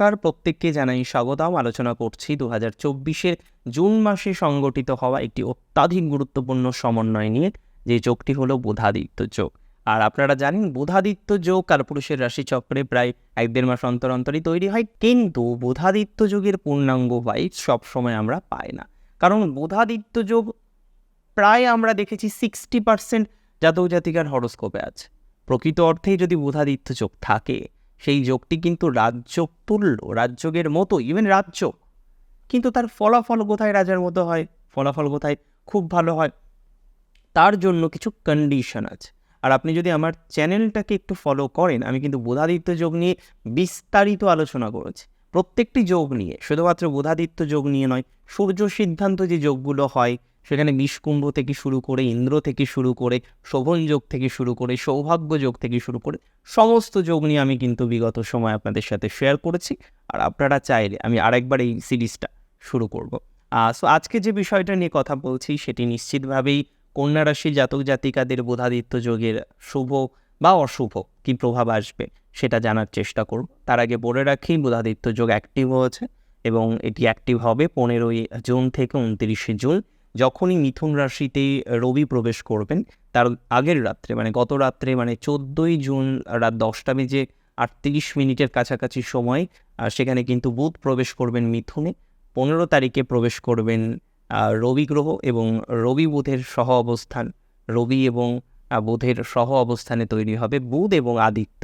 নমস্কার প্রত্যেককে জানাই স্বাগতম। আলোচনা করছি দু হাজার চব্বিশের জুন মাসে সংগঠিত হওয়া একটি অত্যাধিক গুরুত্বপূর্ণ সমন্বয় নিয়ে। যে যোগটি হলো বুধাদিত্য যোগ। আর আপনারা জানেন বুধাদিত্য যোগ কালপুরুষের রাশিচক্রে প্রায় এক দেড় মাস অন্তর অন্তরই তৈরি হয়। কিন্তু বুধাদিত্য যোগের পূর্ণাঙ্গ ভাইব সবসময় আমরা পাই না। কারণ বুধাদিত্য যোগ প্রায় আমরা দেখেছি সিক্সটি পার্সেন্ট জাতক জাতিকার হরস্কোপে আছে। প্রকৃত অর্থেই যদি বুধাদিত্য যোগ থাকে সেই যোগটি কিন্তু রাজ্য তুল্য রাজ্যকের মতো ইভেন রাজ্য। কিন্তু তার ফলাফল কোথায় রাজার মতো হয়? ফলাফল কোথায় খুব ভালো হয়? তার জন্য কিছু কন্ডিশন আছে। আর আপনি যদি আমার চ্যানেলটাকে একটু ফলো করেন, আমি কিন্তু বোধাদিত্য যোগ নিয়ে বিস্তারিত আলোচনা করেছি। প্রত্যেকটি যোগ নিয়ে, শুধুমাত্র বোধাদিত্য যোগ নিয়ে নয়, সূর্য সিদ্ধান্ত যে যোগগুলো হয় সেখানে বিষকুম্ভ থেকে শুরু করে ইন্দ্র থেকে শুরু করে শোভন যোগ থেকে শুরু করে সৌভাগ্য যোগ থেকে শুরু করে সমস্ত যোগ নিয়ে আমি কিন্তু বিগত সময় আপনাদের সাথে শেয়ার করেছি। আর আপনারা চাইলে আমি আরেকবার এই সিরিজটা শুরু করব। সো আজকে যে বিষয়টা নিয়ে কথা বলছি সেটি নিশ্চিতভাবেই কন্যা রাশির জাতক জাতিকাদের বোধাদিত্য যোগের শুভ বা অশুভ কী প্রভাব আসবে সেটা জানার চেষ্টা করব। তার আগে বলে রাখি বোধাদিত্য যোগ অ্যাক্টিভ হয়েছে এবং এটি অ্যাক্টিভ হবে পনেরোই জুন থেকে উনত্রিশে জুন। যখনই মিথুন রাশিতে রবি প্রবেশ করবেন, তার আগের রাত্রে মানে গত রাত্রে মানে চোদ্দোই জুন রাত দশটা বেজে আটত্রিশ মিনিটের কাছাকাছি সময় সেখানে কিন্তু বুধ প্রবেশ করবেন মিথুনে। পনেরো তারিখে প্রবেশ করবেন রবি গ্রহ এবং রবি বুধের সহ অবস্থান। রবি এবং বুধের সহ অবস্থানে তৈরি হবে বুধ এবং আদিত্য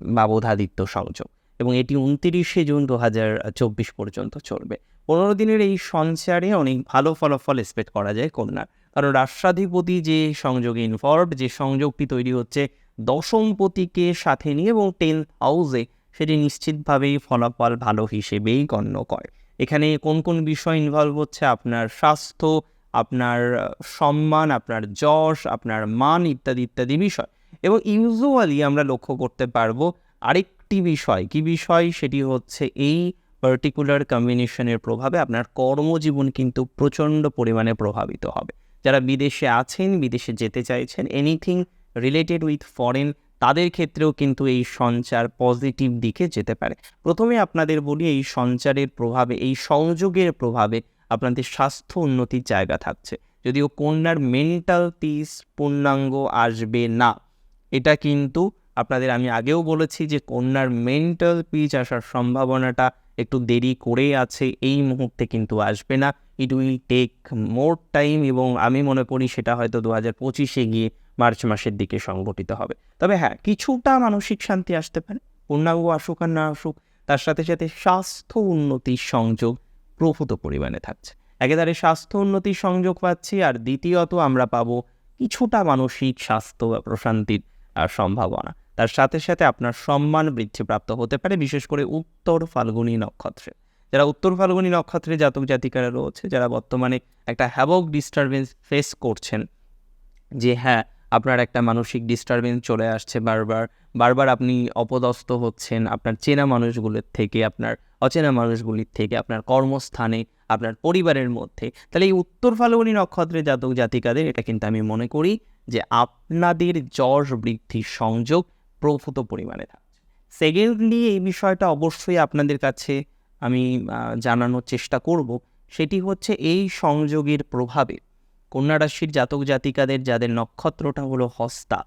বা বোধাদিত্য সংযোগ। এবং এটি উনতিরিশে জুন দু হাজার চব্বিশ পর্যন্ত চলবে। পনেরো দিনের এই সঞ্চারে অনেক ভালো ফলাফল এক্সপেক্ট করা যায় কন্যার কারণ রাষ্ট্রাধিপতি যে সংযোগে ইনভলভ যে সংযোগটি তৈরি হচ্ছে দশমপতিকে সাথে নিয়ে এবং টেন্থ হাউসে সেটি নিশ্চিতভাবেই ফলাফল ভালো হিসেবেই গণ্য করে। এখানে কোন কোন বিষয় ইনভলভ হচ্ছে? আপনার স্বাস্থ্য, আপনার সম্মান, আপনার যশ, আপনার মান ইত্যাদি ইত্যাদি বিষয়। এবং ইউজুয়ালি আমরা লক্ষ্য করতে পারব আরেকটি বিষয়। কি বিষয়? সেটি হচ্ছে এই পার্টিকুলার কম্বিনেশনের প্রভাবে আপনার কর্মজীবন কিন্তু প্রচণ্ড পরিমাণে প্রভাবিত হবে। যারা বিদেশে আছেন, বিদেশে যেতে চাইছেন এনিথিং রিলেটেড উইথ ফরেন তাদের ক্ষেত্রেও কিন্তু এই সঞ্চার পজিটিভ দিকে যেতে পারে। প্রথমে আপনাদের বলি, এই সঞ্চারের প্রভাবে, এই সংযোগের প্রভাবে আপনাদের স্বাস্থ্য উন্নতির জায়গা থাকছে। যদিও কন্যার মেন্টাল পিস পূর্ণাঙ্গ আসবে না, এটা কিন্তু আপনাদের আমি আগেও বলেছি যে কন্যার মেন্টাল পিচ আসার সম্ভাবনাটা একটু দেরি করে আছে, এই মুহূর্তে কিন্তু আসবে না। It will take more time এবং আমি মনে করি সেটা হয়তো দু হাজার পঁচিশে গিয়ে মার্চ মাসের দিকে সংগঠিত হবে। তবে হ্যাঁ কিছুটা মানসিক শান্তি আসতে পারে। পূর্ণাঙ্গ আসুক আর না আসুক, তার সাথে সাথে স্বাস্থ্য উন্নতির সংযোগ প্রভূত পরিমাণে থাকছে। একেবারে স্বাস্থ্য উন্নতির সংযোগ পাচ্ছি আর দ্বিতীয়ত আমরা পাবো কিছুটা মানসিক স্বাস্থ্য প্রশান্তির সম্ভাবনা। তার সাথে সাথে আপনার সম্মান বৃদ্ধিপ্রাপ্ত হতে পারে, বিশেষ করে উত্তর ফাল্গুনী নক্ষত্রে। যারা উত্তর ফাল্গুনী নক্ষত্রে জাতক জাতিকারা রয়েছে, যারা বর্তমানে একটা হ্যাবক ডিস্টারবেন্স ফেস করছেন, যে হ্যাঁ আপনার একটা মানসিক ডিস্টারবেন্স চলে আসছে বারবার বারবার আপনি অপদস্থ হচ্ছেন, আপনার চেনা মানুষগুলোর থেকে, আপনার অচেনা মানুষগুলির থেকে, আপনার কর্মস্থানে, আপনার পরিবারের মধ্যে, তাহলে এই উত্তর ফাল্গুনী নক্ষত্রে জাতক জাতিকাদের, এটা কিন্তু আমি মনে করি যে আপনাদের যশ বৃদ্ধির সংযোগ প্রভূত পরিমাণে। থাকছে সেকেন্ডলি এই বিষয়টা অবশ্যই আপনাদের কাছে আমি জানানোর চেষ্টা করব। সেটি হচ্ছে এই সংযোগের প্রভাবে কন্যা রাশির জাতক জাতিকাদের যাদের নক্ষত্রটা হলো হস্তা,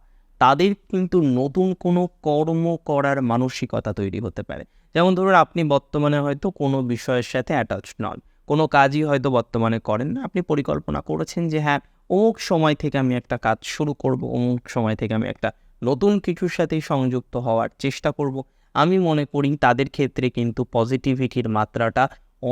তাদের কিন্তু নতুন কোনো কর্ম করার মানসিকতা তৈরি হতে পারে। যেমন ধরুন, আপনি বর্তমানে হয়তো কোনো বিষয়ের সাথে অ্যাটাচ নন। কোনো কাজই হয়তো বর্তমানে করেন না। আপনি পরিকল্পনা করেছেন যে হ্যাঁ অমুক সময় থেকে আমি একটা কাজ শুরু করব, অমুক সময় থেকে আমি একটা নতুন কিছুর সাথে সংযুক্ত হওয়ার চেষ্টা করব। আমি মনে করি তাদের ক্ষেত্রে কিন্তু পজিটিভিটির মাত্রাটা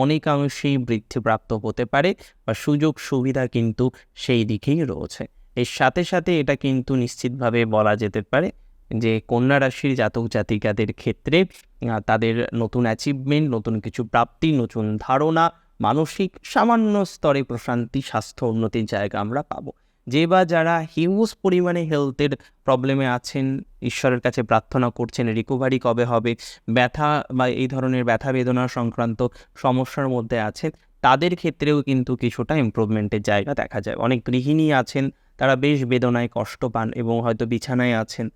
অনেকাংশেই বৃদ্ধিপ্রাপ্ত হতে পারে বা সুযোগ সুবিধা কিন্তু সেই দিকেই রয়েছে। এর সাথে সাথে এটা কিন্তু নিশ্চিতভাবে বলা যেতে পারে যে কন্যা রাশির জাতক জাতিকাদের ক্ষেত্রে তাদের নতুন অ্যাচিভমেন্ট নতুন কিছু প্রাপ্তি, নতুন ধারণা, মানসিক সামান্য স্তরে প্রশান্তি, স্বাস্থ্য উন্নতির জায়গা আমরা পাবো। যে বা যারা হিউজ পরিমাণে হেলথের প্রবলেমে আছেন, ঈশ্বরের কাছে প্রার্থনা করছেন রিকভারি কবে হবে, ব্যথা বা এই ধরনের ব্যথা বেদনা সংক্রান্ত সমস্যার মধ্যে আছেন, তাদের ক্ষেত্রেও কিন্তু কিছুটা ইমপ্রুভমেন্টের জায়গা দেখা যায়। অনেক গৃহিণী আছেন, তারা বেশ বেদনায় কষ্ট পান এবং হয়তো বিছানায় আছেন।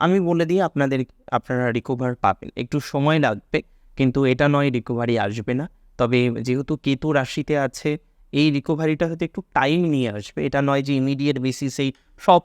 আমি বলে দিই, আপনাদের, আপনারা রিকভার পাবেন। একটু সময় লাগবে, কিন্তু এটা নয় রিকভারি আসবে না। তবে যেহেতু কেতু রাশিতে আছে এই রিকোভারিটা হয়তো একটু টাইম নিয়ে আসবে। এটা নয় যে ইমিডিয়েট বেসিসেই সব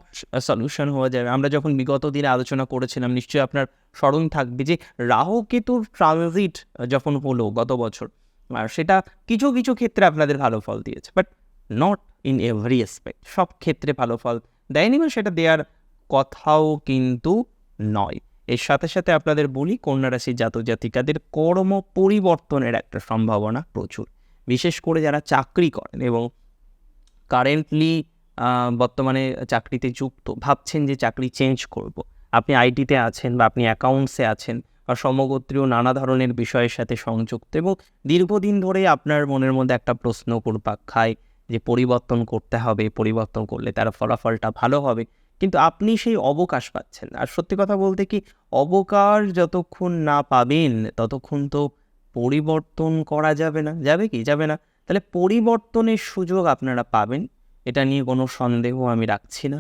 সলিউশন হয়ে যাবে। আমরা যখন বিগত দিনে আলোচনা করেছিলাম, নিশ্চয়ই আপনার স্মরণ থাকবে যে রাহু কেতুর ট্রানজিট যখন হলো গত বছর, আর সেটা কিছু কিছু ক্ষেত্রে আপনাদের ভালো ফল দিয়েছে but not in every aspect সব ক্ষেত্রে ভালো ফল দেয়নি বা সেটা দেওয়ার কথাও কিন্তু নয়। এর সাথে সাথে আপনাদের বলি, কন্যা রাশির জাতক জাতিকাদের কর্ম পরিবর্তনের একটা সম্ভাবনা প্রচুর। বিশেষ করে যারা চাকরি করেন এবং কারেন্টলি বর্তমানে চাকরিতে যুক্ত, ভাবছেন যে চাকরি চেঞ্জ করব। আপনি আইটিতে আছেন বা আপনি অ্যাকাউন্টসে আছেন বা সমগোত্রীয় নানা ধরনের বিষয়ের সাথে সংযুক্ত এবং দীর্ঘদিন ধরে আপনার মনের মধ্যে একটা প্রশ্ন করপাক খায় যে পরিবর্তন করতে হবে, পরিবর্তন করলে তার ফলাফলটা ভালো হবে কিন্তু আপনি সেই অবকাশ পাচ্ছেন আর সত্যি কথা বলতে কি, অবকাশ যতক্ষণ না পাবেন, ততক্ষণ তো পরিবর্তন করা যাবে না। যাবে কি? যাবে না। তাহলে পরিবর্তনের সুযোগ আপনারা পাবেন। এটা নিয়ে কোনো সন্দেহ আমি রাখছি না।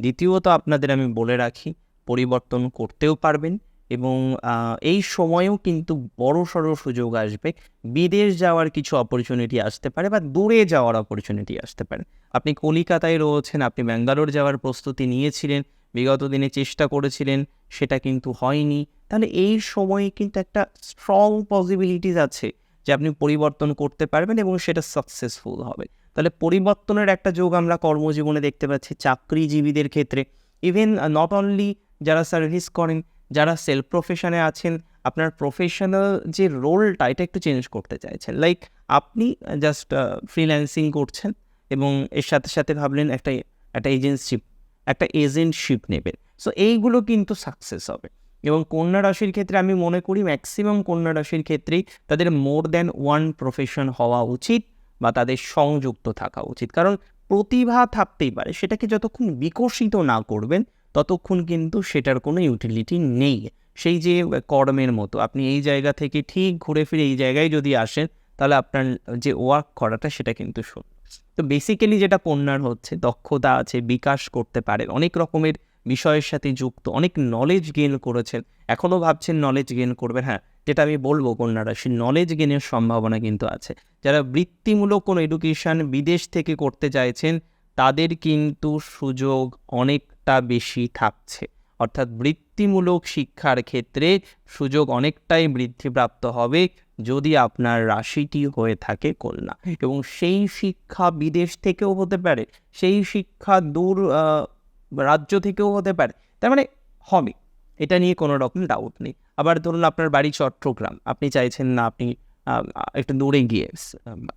দ্বিতীয়ত আপনাদের আমি বলে রাখি, পরিবর্তন করতেও পারবেন এবং এই সময়েও কিন্তু বড় সড়ো সুযোগ আসবে। বিদেশ যাওয়ার কিছু অপরচুনিটি আসতে পারে বা দূরে যাওয়ার অপরচুনিটি আসতে পারে। আপনি কলিকাতায় রয়েছেন, আপনি ব্যাঙ্গালোর যাওয়ার প্রস্তুতি নিয়েছিলেন, বিগত দিনে চেষ্টা করেছিলেন, সেটা কিন্তু হয়নি। তাহলে এই সময়ে কিন্তু একটা স্ট্রং পসিবিলিটিস আছে যে আপনি পরিবর্তন করতে পারবেন এবং সেটা সাকসেসফুল হবে। তাহলে পরিবর্তনের একটা যোগ আমরা কর্মজীবনে দেখতে পাচ্ছি চাকরিজীবীদের ক্ষেত্রে। ইভেন নট অনলি যারা সার্ভিস করেন, যারা সেলফ প্রফেশনে আছেন, আপনার প্রফেশনাল যে রোলটা এটা একটু চেঞ্জ করতে চাইছেন। লাইক আপনি জাস্ট ফ্রিল্যান্সিং করছেন এবং এর সাথে সাথে ভাবলেন একটা একটা এজেন্সিপ একটা এজেন্টশিপ নেবেন। সো এইগুলো কিন্তু সাকসেস হবে। এবং কন্যা রাশির ক্ষেত্রে আমি মনে করি ম্যাক্সিমাম কন্যা রাশির ক্ষেত্রেই তাদের মোর দ্যান ওয়ান প্রফেশন হওয়া উচিত বা তাদের সংযুক্ত থাকা উচিত। কারণ প্রতিভা থাকতেই পারে, সেটাকে যতক্ষণ বিকশিত না করবেন, ততক্ষণ কিন্তু সেটার কোনো ইউটিলিটি নেই। সেই যে কর্মের মতো, আপনি এই জায়গা থেকে ঠিক ঘুরে ফিরে এই জায়গায় যদি আসেন, তাহলে আপনার যে ওয়ার্ক করাটা সেটা কিন্তু শূন্য তো বেসিক্যালি যেটা কন্যার হচ্ছে, দক্ষতা আছে, বিকাশ করতে পারেন অনেক রকমের বিষয়ের সাথে যুক্ত, অনেক নলেজ গেন করেছেন। এখনও ভাবছেন নলেজ গেন করবেন। হ্যাঁ যেটা আমি বলব কন্যা রাশি নলেজ গেনের সম্ভাবনা কিন্তু আছে। যারা বৃত্তিমূলক কোনো এডুকেশন বিদেশ থেকে করতে চাইছেন, তাদের কিন্তু সুযোগ অনেকটা বেশি থাকছে। অর্থাৎ বৃত্তিমূলক শিক্ষার ক্ষেত্রে সুযোগ অনেকটাই বৃদ্ধিপ্রাপ্ত হবে যদি আপনার রাশিটি হয়ে থাকে কন্যা। এবং সেই শিক্ষা বিদেশ থেকেও হতে পারে। সেই শিক্ষা দূর রাজ্য থেকেও হতে পারে। তার মানে হবে। এটা নিয়ে কোনো রকম ডাউট নেই। আবার ধরুন আপনার বাড়ি চট্টগ্রাম। আপনি চাইছেন না আপনি একটু দূরে গিয়ে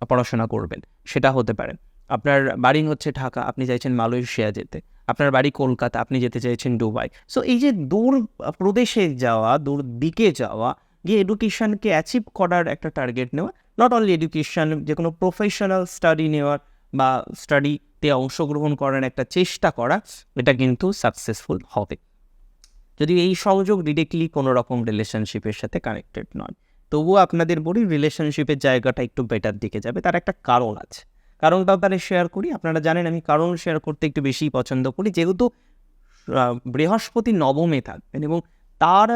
পড়াশোনা করবেন। সেটা হতে পারে। আপনার বাড়ি হচ্ছে ঢাকা। আপনি চাইছেন মালয়েশিয়া যেতে। আপনার বাড়ি কলকাতা। আপনি যেতে চাইছেন দুবাই। সো এই যে দূর প্রদেশে যাওয়া, দূর দিকে যাওয়া গিয়ে এডুকেশনকে অ্যাচিভ করার একটা টার্গেট নেওয়া নট অনলি এডুকেশন যে কোনো প্রফেশনাল স্টাডি নেওয়ার বা স্টাডিতে অংশগ্রহণ করার একটা চেষ্টা করা, এটা কিন্তু সাকসেসফুল হবে। যদি এই সংযোগ ডিরেক্টলি কোনো রকম রিলেশনশিপের সাথে কানেক্টেড নয়। তবুও আপনাদের বলি রিলেশনশিপের জায়গাটা একটু বেটার দিকে যাবে, তার একটা কারণ আছে। কারণটাও তাহলে শেয়ার করি, আপনারা জানেন আমি কারণ শেয়ার করতে একটু বেশি পছন্দ করি, যেহেতু বৃহস্পতি নবমে থাকবেন এবং তার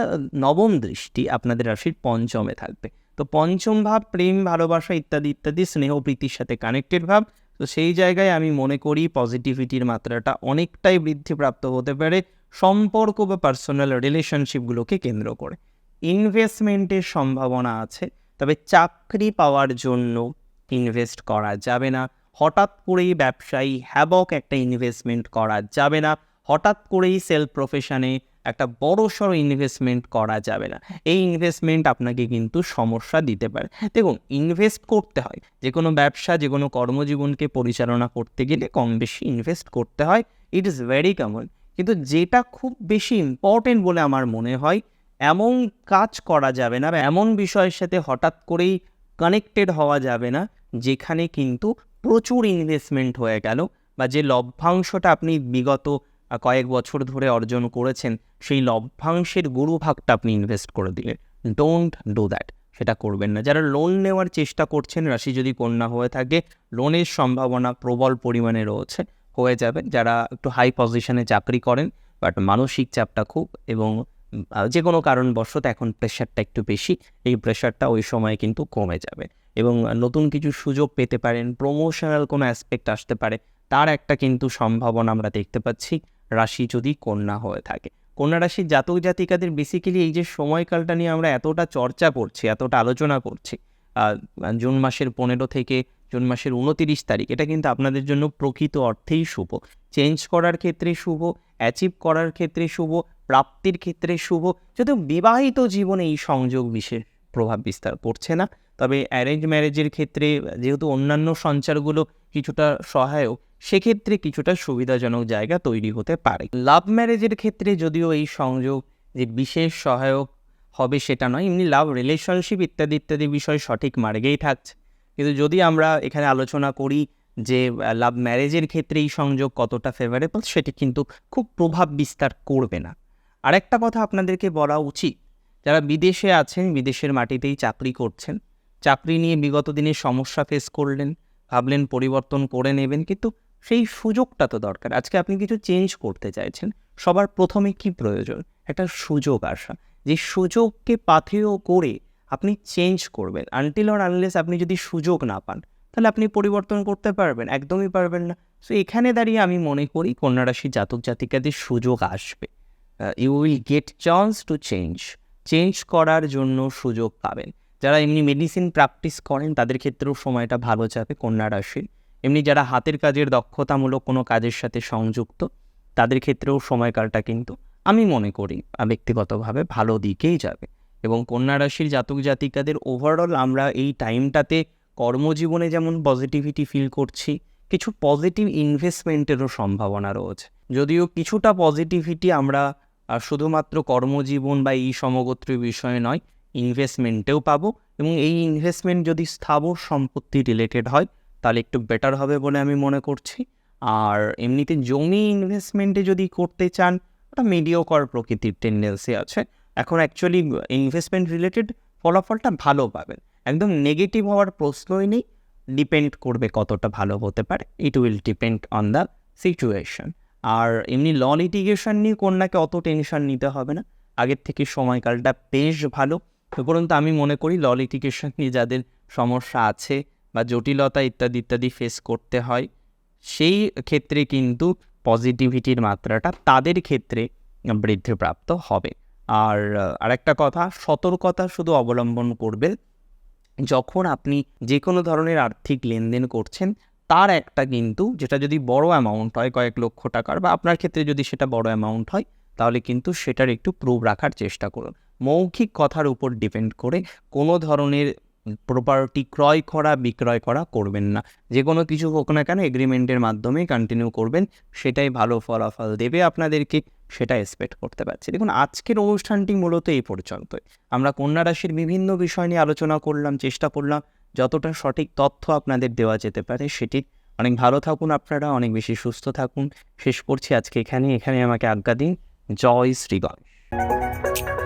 নবম দৃষ্টি আপনাদের রাশির পঞ্চমে থাকবে। তো পঞ্চম ভাব, প্রেম, ভালোবাসা ইত্যাদি ইত্যাদি, স্নেহ, প্রীতির সাথে কানেক্টেড ভাব তো সেই জায়গায় আমি মনে করি পজিটিভিটির মাত্রাটা অনেকটাই বৃদ্ধিপ্রাপ্ত হতে পারে সম্পর্ক বা পার্সোনাল রিলেশনশিপগুলোকে কেন্দ্র করে। ইনভেস্টমেন্টের সম্ভাবনা আছে, তবে চাকরি পাওয়ার জন্য ইনভেস্ট করা যাবে না। হঠাৎ করেই ব্যবসায়ী হ্যাবক একটা ইনভেস্টমেন্ট করা যাবে না। হঠাৎ করেই সেলফ প্রফেশনে একটা বড় সড়ো ইনভেস্টমেন্ট করা যাবে না। এই ইনভেস্টমেন্ট আপনাকে কিন্তু সমস্যা দিতে পারে। দেখুন ইনভেস্ট করতে হয়। যে কোনো ব্যবসা যে কোনো কর্মজীবনকে পরিচালনা করতে গেলে কম বেশি ইনভেস্ট করতে হয়। ইট ইজ ভেরি কমন কিন্তু যেটা খুব বেশি ইম্পর্টেন্ট বলে আমার মনে হয়, এমন কাজ করা যাবে না বা এমন বিষয়ের সাথে হঠাৎ করেই কানেক্টেড হওয়া যাবে না, যেখানে কিন্তু প্রচুর ইনভেস্টমেন্ট হয়ে গেল বা যে লভ্যাংশটা আপনি বিগত কয়েক বছর ধরে অর্জন করেছেন, সেই লভ্যাংশের গুরু ভাগটা আপনি ইনভেস্ট করে দিলেন। ডোন্ট ডু দ্যাট সেটা করবেন না। যারা লোন নেওয়ার চেষ্টা করছেন, রাশি যদি কন্যা হয়ে থাকে লোনের সম্ভাবনা প্রবল পরিমাণে রয়েছে। হয়ে যাবে। যারা একটু হাই পজিশনে চাকরি করেন বাট মানসিক চাপটা খুব এবং যে কোনো কারণবশত এখন প্রেশারটা একটু বেশি, এই প্রেশারটা ওই সময় কিন্তু কমে যাবে। এবং নতুন কিছু সুযোগ পেতে পারেন প্রমোশনাল কোনো অ্যাসপেক্ট আসতে পারে, তার একটা কিন্তু সম্ভাবনা আমরা দেখতে পাচ্ছি। রাশি যদি কন্যা হয়ে থাকে। কন্যা রাশির জাতক জাতিকাদের বেসিক্যালি এই যে সময়কালটা নিয়ে আমরা এতটা চর্চা করছি, এতটা আলোচনা করছি জুন মাসের পনেরো থেকে জুন মাসের উনতিরিশ তারিখ, এটা কিন্তু আপনাদের জন্য প্রকৃত অর্থেই শুভ। চেঞ্জ করার ক্ষেত্রে শুভ অ্যাচিভ করার ক্ষেত্রে শুভ, প্রাপ্তির ক্ষেত্রে শুভ, যদিও বিবাহিত জীবনে এই সংযোগ বিশেষ প্রভাব বিস্তার করছে না। তবে অ্যারেঞ্জ ম্যারেজের ক্ষেত্রে যেহেতু অন্যান্য সঞ্চারগুলো কিছুটা সহায়ক সেক্ষেত্রে কিছুটা সুবিধাজনক জায়গা তৈরি হতে পারে। লাভ ম্যারেজের ক্ষেত্রে যদিও এই সংযোগ যে বিশেষ সহায়ক হবে সেটা নয়, এমনি লাভ রিলেশনশিপ ইত্যাদি ইত্যাদি বিষয় সঠিক মার্গেই থাকছে। কিন্তু যদি আমরা এখানে আলোচনা করি যে লাভ ম্যারেজের ক্ষেত্রে এই সংযোগ কতটা ফেভারেবল সেটি কিন্তু খুব প্রভাব বিস্তার করবে না। আরেকটা কথা আপনাদেরকে বলা উচিত, যারা বিদেশে আছেন, বিদেশের মাটিতেই চাকরি করছেন, চাকরি নিয়ে বিগত দিনে সমস্যা ফেস করলেন, ভাবলেন পরিবর্তন করে নেবেন, কিন্তু সেই সুযোগটা তো দরকার। আজকে আপনি কিছু চেঞ্জ করতে চাইছেন। সবার প্রথমে কি প্রয়োজন? একটা সুযোগ আসা। যে সুযোগকে পাথেয় করে আপনি চেঞ্জ করবেন। আনটিল অর আনলেস আপনি যদি সুযোগ না পান, তাহলে আপনি পরিবর্তন করতে পারবেন। একদমই পারবেন না। সো এখানে দাঁড়িয়ে আমি মনে করি কন্যা রাশি জাতক জাতিকাদের সুযোগ আসবে। You will get chance to change change করার জন্য সুযোগ পাবেন। যারা এমনি মেডিসিন প্র্যাকটিস করেন, তাদের ক্ষেত্রেও সময়টা ভালো যাবে কন্যা রাশির এমনি যারা হাতের কাজের দক্ষতামূলক কোনো কাজের সাথে সংযুক্ত, তাদের ক্ষেত্রেও সময়কালটা কিন্তু আমি মনে করি ব্যক্তিগতভাবে ভালো দিকেই যাবে। এবং কন্যা রাশির জাতক জাতিকাদের ওভারঅল আমরা এই টাইমটাতে কর্মজীবনে যেমন পজিটিভিটি ফিল করছি, কিছু পজিটিভ ইনভেস্টমেন্টেরও সম্ভাবনা রয়েছে। যদিও কিছুটা পজিটিভিটি আমরা শুধুমাত্র কর্মজীবন বা এই সমগোত্রীয় বিষয়ে নয় ইনভেস্টমেন্টেও পাবো এবং এই ইনভেস্টমেন্ট যদি স্থাবর সম্পত্তি রিলেটেড হয় তাহলে একটু বেটার হবে বলে আমি মনে করছি। আর এমনিতে জমি ইনভেস্টমেন্টে যদি করতে চান, ওটা মিডিওকর প্রকৃতির টেন্ডেন্সি আছে। এখন অ্যাকচুয়ালি ইনভেস্টমেন্ট রিলেটেড ফলাফলটা ভালো পাবেন। একদম নেগেটিভ হওয়ার প্রশ্নই নেই। ডিপেন্ড করবে কতটা ভালো হতে পারে। It will depend on the situation আর এমনি ল লিটিগেশন নিয়ে কন্যাকে অত টেনশন নিতে হবে না। আগের থেকে সময়কালটা বেশ ভালো। উপরন্তু আমি মনে করি ল লিটিগেশন নিয়ে যাদের সমস্যা আছে বা জটিলতা ইত্যাদি ইত্যাদি ফেস করতে হয়, সেই ক্ষেত্রে কিন্তু পজিটিভিটির মাত্রাটা তাদের ক্ষেত্রে বৃদ্ধিপ্রাপ্ত হবে। আর আরেকটা কথা, সতর্কতা শুধু অবলম্বন করবেন যখন আপনি যে কোনো ধরনের আর্থিক লেনদেন করছেন, তার একটা কিন্তু, যেটা যদি বড় অ্যামাউন্ট হয়, কয়েক লক্ষ টাকার বা আপনার ক্ষেত্রে যদি সেটা বড় অ্যামাউন্ট হয়, তাহলে কিন্তু সেটার একটু প্রুভ রাখার চেষ্টা করুন। মৌখিক কথার উপর ডিপেন্ড করে কোনো ধরনের প্রপার্টি ক্রয় করা, বিক্রয় করা করবেন না। যে কোনো কিছু হোক না কেন এগ্রিমেন্টের মাধ্যমে কন্টিনিউ করবেন, সেটাই ভালো ফলাফল দেবে আপনাদেরকে, সেটা এক্সপেক্ট করতে পারছি। দেখুন, আজকের অনুষ্ঠানটি মূলত এই পর্যন্তই। আমরা কন্যা রাশির বিভিন্ন বিষয় নিয়ে আলোচনা করলাম, চেষ্টা করলাম, যতটা সঠিক তথ্য আপনাদের দেওয়া যেতে পারে সেটি। অনেক ভালো থাকুন আপনারা, অনেক বেশি সুস্থ থাকুন। শেষ করছি আজকে এখানে এখানে আমাকে আজ্ঞা দিন। জয় শ্রী গণেশ।